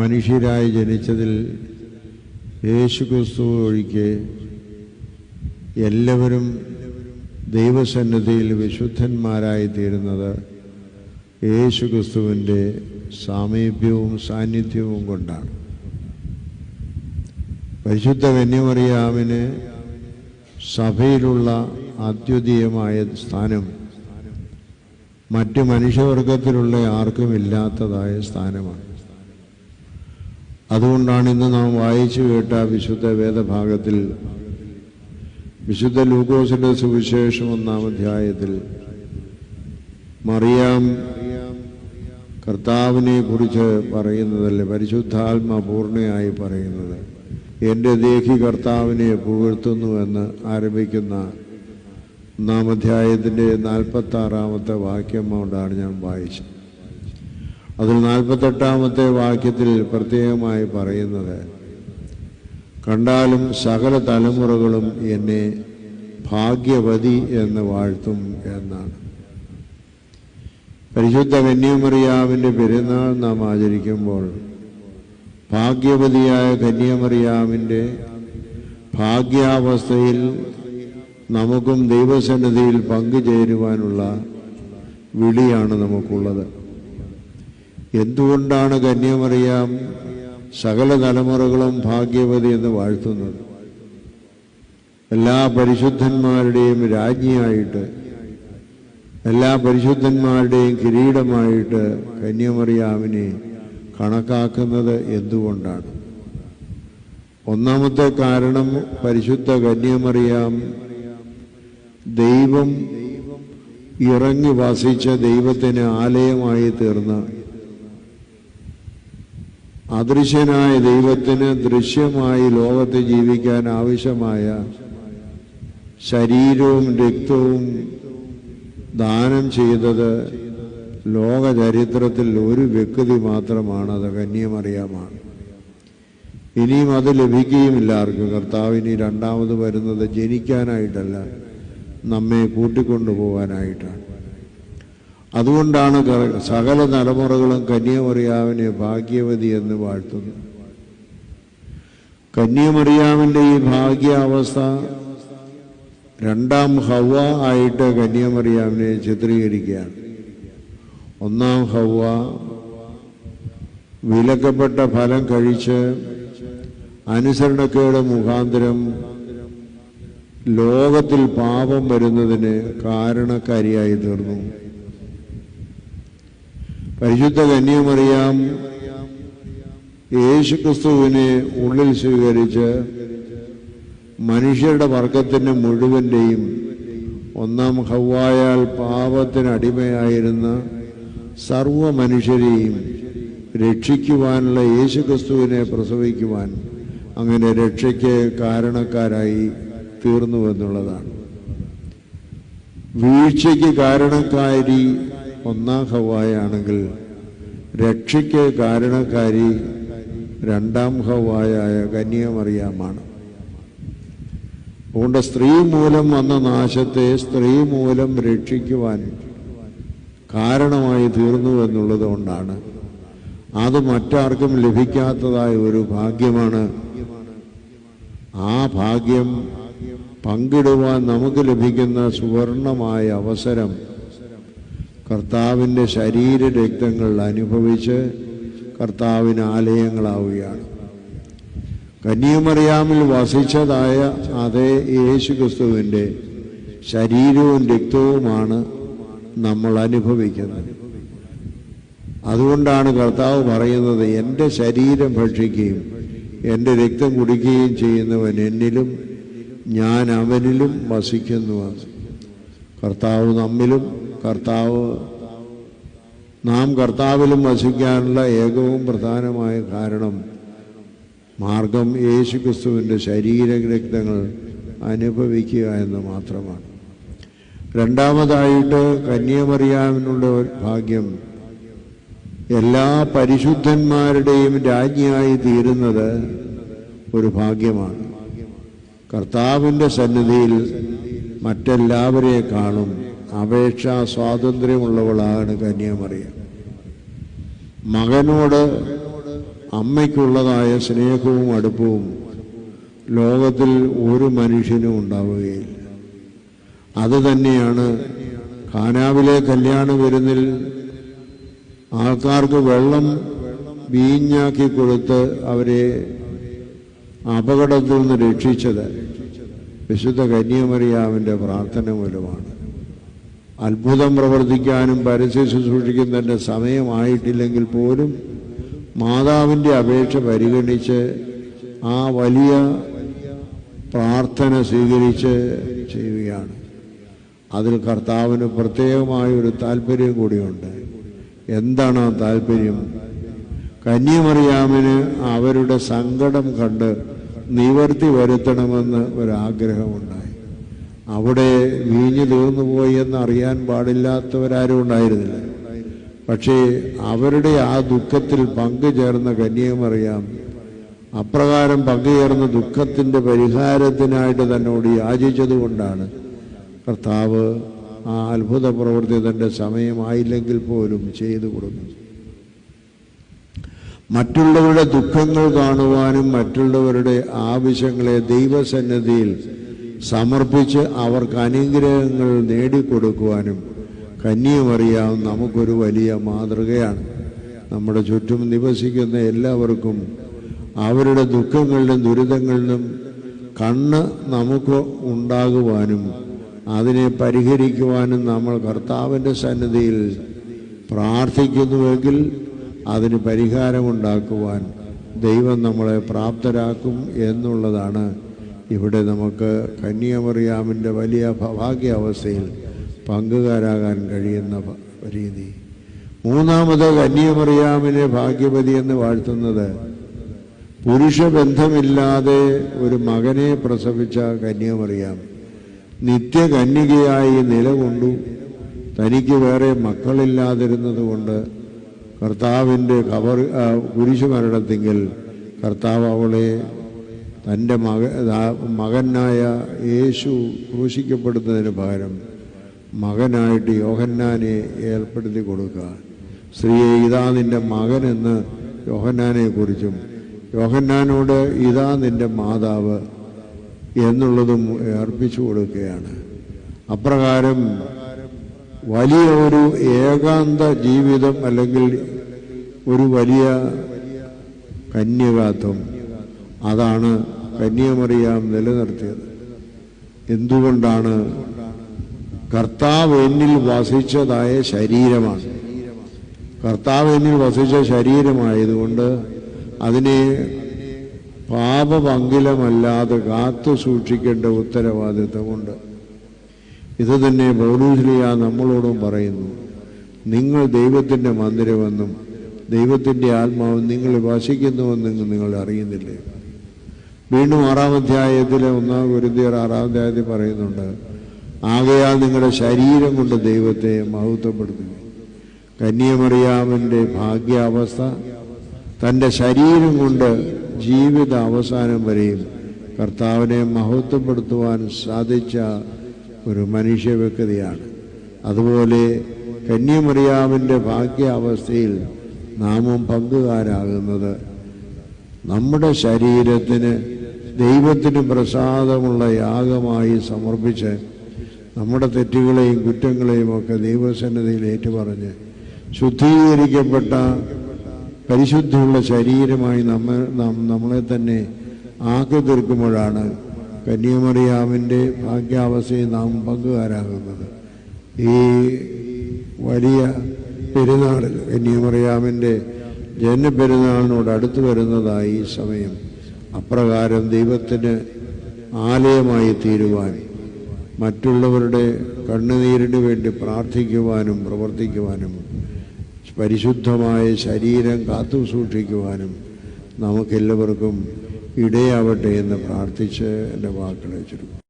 മനുഷ്യരായി ജനിച്ചതിൽ യേശു ക്രിസ്തു ഒഴിക്ക് എല്ലാവരും ദൈവസന്നിധിയിൽ വിശുദ്ധന്മാരായി തീരുന്നത് യേശു ക്രിസ്തുവിന്റെ സാമീപ്യവും സാന്നിധ്യവും കൊണ്ടാണ്. പരിശുദ്ധ കന്യമറിയാമിന് സഭയിലുള്ള അദ്വിതീയമായ സ്ഥാനം മറ്റ് മനുഷ്യവർഗത്തിലുള്ള ആർക്കും ഇല്ലാത്തതായ സ്ഥാനമാണ്. അതുകൊണ്ടാണ് ഇന്ന് നാം വായിച്ചു കേട്ട വിശുദ്ധ വേദഭാഗത്തിൽ വിശുദ്ധ ലൂക്കോസിന്റെ സുവിശേഷം ഒന്നാം അധ്യായത്തിൽ മറിയാം കർത്താവിനെ കുറിച്ച് പറയുന്നതല്ലേ പരിശുദ്ധാത്മ പൂർണയായി പറയുന്നത്. എന്റെ ദേഹി കർത്താവിനെ പുകഴ്ത്തുന്നു എന്ന് ആരംഭിക്കുന്ന ഒന്നാം അധ്യായത്തിന്റെ നാൽപ്പത്തി ആറാമത്തെ വാക്യം കൊണ്ടാണ് ഞാൻ വായിച്ചത്. അതിൽ നാൽപ്പത്തെട്ടാമത്തെ വാക്യത്തിൽ പ്രത്യേകമായി പറയുന്നത് കണ്ടാലും സകല തലമുറകളും എന്നെ ഭാഗ്യവതി എന്ന് വാഴ്ത്തും എന്നാണ്. പരിശുദ്ധ കന്യാമറിയാവിന്റെ പെരുന്നാൾ നാം ആചരിക്കുമ്പോൾ ഭാഗ്യവതിയായ കന്യാമറിയാവിന്റെ ഭാഗ്യാവസ്ഥയിൽ നമുക്കും ദൈവസന്നിധിയിൽ പങ്കുചേരുവാനുള്ള വിളിയാണ് നമുക്കുള്ളത്. എന്തുകൊണ്ടാണ് കന്യാമറിയാം സകല തലമുറകളും ഭാഗ്യവതി എന്ന് വാഴ്ത്തുന്നത്? എല്ലാ പരിശുദ്ധന്മാരുടെയും രാജ്ഞിയായിട്ട് എല്ലാ പരിശുദ്ധന്മാരുടെയും കിരീടമായിട്ട് കന്യമറിയാമിനെ കണക്കാക്കുന്നത് എന്തുകൊണ്ടാണ്? ഒന്നാമത്തെ കാരണം പരിശുദ്ധ കന്യമറിയാം ദൈവം ഇറങ്ങി വസിച്ച ദൈവത്തിന് ആലയമായി തീർന്ന അദൃശ്യനായ ദൈവത്തിന് ദൃശ്യമായി ലോകത്ത് ജീവിക്കാൻ ആവശ്യമായ ശരീരവും രക്തവും ദാനം ചെയ്തത് ലോകചരിത്രത്തിൽ ഒരു വ്യക്തി മാത്രമാണ്. അത് കന്യമറിയാമാണ് ഇനിയും അത് ലഭിക്കുകയുമില്ല ആർക്കും. കർത്താവ് ഇനി രണ്ടാമത് വരുന്നത് ജനിക്കാനായിട്ടല്ല നമ്മെ കൂട്ടിക്കൊണ്ടുപോകാനായിട്ടാണ്. അതുകൊണ്ടാണ് സകല തലമുറകളും കന്യാമറിയാവിനെ ഭാഗ്യവതി എന്ന് വാഴ്ത്തുന്നത്. കന്യാമറിയാവിന്റെ ഈ ഭാഗ്യാവസ്ഥ രണ്ടാം ഹവ ആയിട്ട് കന്യാമറിയാവിനെ ചിത്രീകരിക്കുകയാണ്. ഒന്നാം ഹവ വിലക്കപ്പെട്ട ഫലം കഴിച്ച് അനുസരണക്കേട് മുഖാന്തരം ലോകത്തിൽ പാപം വരുന്നതിന് കാരണക്കാരിയായി തീർന്നു. പരിശുദ്ധ കന്യമറിയാം യേശുക്രിസ്തുവിനെ ഉള്ളിൽ സ്വീകരിച്ച് മനുഷ്യരുടെ വർഗത്തിന് മുഴുവന്റെയും ഒന്നാം ഹവ്വായാൽ പാപത്തിന് അടിമയായിരുന്ന സർവ മനുഷ്യരെയും രക്ഷിക്കുവാനുള്ള യേശുക്രിസ്തുവിനെ പ്രസവിക്കുവാൻ അങ്ങനെ രക്ഷയ്ക്ക് കാരണക്കാരായി തീർന്നു എന്നുള്ളതാണ്. വീഴ്ചയ്ക്ക് കാരണക്കാരി ഒന്നാം ഹവായാണെങ്കിൽ രക്ഷയ്ക്ക് കാരണക്കാരി രണ്ടാം ഹവായായ കന്യമറിയാമാണ്. അതുകൊണ്ട് സ്ത്രീ മൂലം വന്ന നാശത്തെ സ്ത്രീ മൂലം രക്ഷിക്കുവാൻ കാരണമായി തീർന്നു എന്നുള്ളത് കൊണ്ടാണ്. അത് മറ്റാർക്കും ലഭിക്കാത്തതായ ഒരു ഭാഗ്യമാണ്. ആ ഭാഗ്യം പങ്കിടുവാൻ നമുക്ക് ലഭിക്കുന്ന സുവർണമായ അവസരം കർത്താവിന്റെ ശരീര രക്തങ്ങൾ അനുഭവിച്ച് കർത്താവിന് ആലയങ്ങളാവുകയാണ്. കന്യമറിയാമിൽ വസിച്ചതായ അതേ യേശു ക്രിസ്തുവിന്റെ ശരീരവും രക്തവുമാണ് നമ്മൾ അനുഭവിക്കുന്നത്. അതുകൊണ്ടാണ് കർത്താവ് പറയുന്നത് എന്റെ ശരീരം ഭക്ഷിക്കുകയും എന്റെ രക്തം കുടിക്കുകയും ചെയ്യുന്നവൻ എന്നിലും ഞാൻ അവനിലും വസിക്കുന്നുവെന്ന്. കർത്താവ് നമ്മിലും കർത്താവ് നാം കർത്താവിലും വസിക്കാനുള്ള ഏകവും പ്രധാനമായ കാരണം മാർഗം യേശു ക്രിസ്തുവിന്റെ അനുഭവിക്കുക എന്ന് മാത്രമാണ്. രണ്ടാമതായിട്ട് കന്യമറിയാമിനുള്ള ഭാഗ്യം എല്ലാ പരിശുദ്ധന്മാരുടെയും രാജ്ഞിയായി തീരുന്നത് ഒരു ഭാഗ്യമാണ്. കർത്താവിന്റെ സന്നിധിയിൽ മറ്റെല്ലാവരെക്കാളും അപേക്ഷാ സ്വാതന്ത്ര്യമുള്ളവളാണ് കന്യാമറിയ. മകനോട് അമ്മയ്ക്കുള്ളതായ സ്നേഹവും അടുപ്പവും ലോകത്തിൽ ഒരു മനുഷ്യനും ഉണ്ടാവുകയില്ല. അത് തന്നെയാണ് കാനാവിലെ കല്യാണ വിരുന്നിൽ ആൾക്കാർക്ക് വെള്ളം വീഞ്ഞാക്കി കൊടുത്ത് അവരെ അപകടത്തിൽ നിന്ന് രക്ഷിച്ചത് വിശുദ്ധ കന്യാമറിയാവിന്റെ പ്രാർത്ഥന മൂലമാണ്. അത്ഭുതം പ്രവർത്തിക്കാനും പരസ്യ ശുശ്രൂഷിക്കുന്നതിന്റെ സമയമായിട്ടില്ലെങ്കിൽ പോലും മാതാവിന്റെ അപേക്ഷ പരിഗണിച്ച് ആ വലിയ പ്രാർത്ഥന സ്വീകരിച്ച് ചെയ്യുകയാണ്. അതിൽ കർത്താവിന് പ്രത്യേകമായ ഒരു താല്പര്യം കൂടിയുണ്ട്. എന്താണ് ആ താല്പര്യം കന്യമറിയാമിന് അവരുടെ സങ്കടം കണ്ട് നിവർത്തി വരുത്തണമെന്ന് ഒരാഗ്രഹമുണ്ടായി. അവിടെ വീഞ്ഞു തീർന്നു പോയി എന്ന് അറിയാൻ പാടില്ലാത്തവരാരും ഉണ്ടായിരുന്നില്ല. പക്ഷേ അവരുടെ ആ ദുഃഖത്തിൽ പങ്കു പങ്കുചേർന്ന കന്യകമറിയാം അപ്രകാരം പങ്കുചേർന്ന ദുഃഖത്തിന്റെ പരിഹാരത്തിനായിട്ട് തന്നോട് യാചിച്ചതുകൊണ്ടാണ് കർത്താവ് ആ അത്ഭുത പ്രവൃത്തി തന്റെ സമയമായില്ലെങ്കിൽ പോലും ചെയ്തു കൊടുക്കുന്നത് മറ്റുള്ളവരുടെ ദുഃഖങ്ങൾ കാണുവാനും മറ്റുള്ളവരുടെ ആവശ്യങ്ങളെ ദൈവസന്നിധിയിൽ സമർപ്പിച്ച് അവർക്ക് അനുഗ്രഹങ്ങൾ നേടിക്കൊടുക്കുവാനും കന്യമറിയാം നമുക്കൊരു വലിയ മാതൃകയാണ്. നമ്മുടെ ചുറ്റും നിവസിക്കുന്ന എല്ലാവർക്കും അവരുടെ ദുഃഖങ്ങളിലും ദുരിതങ്ങളിലും കണ്ണ് നമുക്ക് ഉണ്ടാകുവാനും അതിനെ പരിഹരിക്കുവാനും നമ്മൾ കർത്താവിന്റെ സന്നിധിയിൽ പ്രാർത്ഥിക്കുന്നുവെങ്കിൽ അതിന് പരിഹാരമുണ്ടാക്കുവാൻ ദൈവം നമ്മളെ പ്രാപ്തരാക്കും എന്നുള്ളതാണ് ഇവിടെ നമുക്ക് കന്യാമറിയാമിന്റെ വലിയ ഭാഗ്യാവസ്ഥയിൽ പങ്കുകാരാകാൻ കഴിയുന്ന രീതി. മൂന്നാമത് കന്യാമറിയാമിനെ ഭാഗ്യവതി എന്ന് വാഴ്ത്തുന്നത് പുരുഷ ബന്ധമില്ലാതെ ഒരു മകനെ പ്രസവിച്ച കന്യാമറിയാം. നിത്യകന്യകയായി നിലകൊണ്ടു. തനിക്ക് വേറെ മക്കളില്ലാതിരുന്നതുകൊണ്ട് കർത്താവിന്റെ കവർ ആ, കുരിശു മരണത്തെങ്കിൽ കർത്താവ് അവളെ തന്റെ മക മകനായ യേശു ക്രൂശിക്കപ്പെടുന്നതിന് പകരം മകനായിട്ട് യോഹന്നാനെ ഏർപ്പെടുത്തി കൊടുക്കുക. സ്ത്രീയെ ഇതാ എന്ന് യോഹന്നാനെ കുറിച്ചും യോഹന്നാനോട് ഇതാ നിന്റെ മാതാവ് എന്നുള്ളതും അർപ്പിച്ചു കൊടുക്കുകയാണ്. അപ്രകാരം വലിയ ഒരു ഏകാന്ത ജീവിതം അല്ലെങ്കിൽ ഒരു വലിയ കന്യകാത്വം അതാണ് കന്യമറിയാം നിലനിർത്തിയത്. എന്തുകൊണ്ടാണ്? കർത്താവ് എന്നിൽ വസിച്ചതായ ശരീരമാണ്. കർത്താവ് എന്നിൽ വസിച്ച ശരീരമായതുകൊണ്ട് അതിനെ പാപപങ്കിലമല്ലാതെ കാത്തു സൂക്ഷിക്കേണ്ട ഉത്തരവാദിത്വമുണ്ട്. ഇത് തന്നെ പൗലൂസ്ലിയ നമ്മളോടും പറയുന്നു. നിങ്ങൾ ദൈവത്തിന്റെ മന്ദിരമെന്നും ദൈവത്തിന്റെ ആത്മാവ് നിങ്ങൾ വസിക്കുന്നുവെന്നും നിങ്ങൾ അറിയുന്നില്ലേ? വീണ്ടും ആറാം അധ്യായത്തിലെ ഒന്നാം ഗുരുതിയർ ആറാം അധ്യായത്തിൽ പറയുന്നുണ്ട് ആകയാൽ നിങ്ങളുടെ ശരീരം കൊണ്ട് ദൈവത്തെ മഹത്വപ്പെടുത്തുക കന്യമറിയാമന്റെ ഭാഗ്യാവസ്ഥ തന്റെ ശരീരം കൊണ്ട് ജീവിത അവസാനം വരെയും കർത്താവിനെ മഹത്വപ്പെടുത്തുവാൻ സാധിച്ച ഒരു മനുഷ്യ വ്യക്തിയാണ് അതുപോലെ കന്യമറിയാമിന്റെ ഭാഗ്യാവസ്ഥയിൽ നാമും പങ്കുകാരാകുന്നത് നമ്മുടെ ശരീരത്തിന് ദൈവത്തിന് പ്രസാദമുള്ള യാഗമായി സമർപ്പിച്ച് നമ്മുടെ തെറ്റുകളെയും കുറ്റങ്ങളെയും ഒക്കെ ദൈവസന്നതയിൽ ഏറ്റുപറഞ്ഞ് ശുദ്ധീകരിക്കപ്പെട്ട പരിശുദ്ധിയുള്ള ശരീരമായി നമ്മ നമ്മളെ തന്നെ ആക്കി തീർക്കുമ്പോഴാണ് കന്യാമറിയാമിന്റെ ഭാഗ്യാവസ്ഥയിൽ നാം പങ്കുകാരാകുന്നത്. ഈ വലിയ പെരുന്നാളിൽ കന്യാമറിയാമിന്റെ ജനപ്പെരുന്നാളിനോട് അടുത്തു വരുന്നതായി സമയം അപ്രകാരം ദൈവത്തിന് ആലയമായി തീരുവാൻ മറ്റുള്ളവരുടെ കണ്ണുനീരിന് വേണ്ടി പ്രാർത്ഥിക്കുവാനും പ്രവർത്തിക്കുവാനും പരിശുദ്ധമായ ശരീരം കാത്തു സൂക്ഷിക്കുവാനും നമുക്കെല്ലാവർക്കും ഇടയാവട്ടെ എന്ന് പ്രാർത്ഥിച്ച് എന്റെ വാക്കുകൾ ചുരുക്കും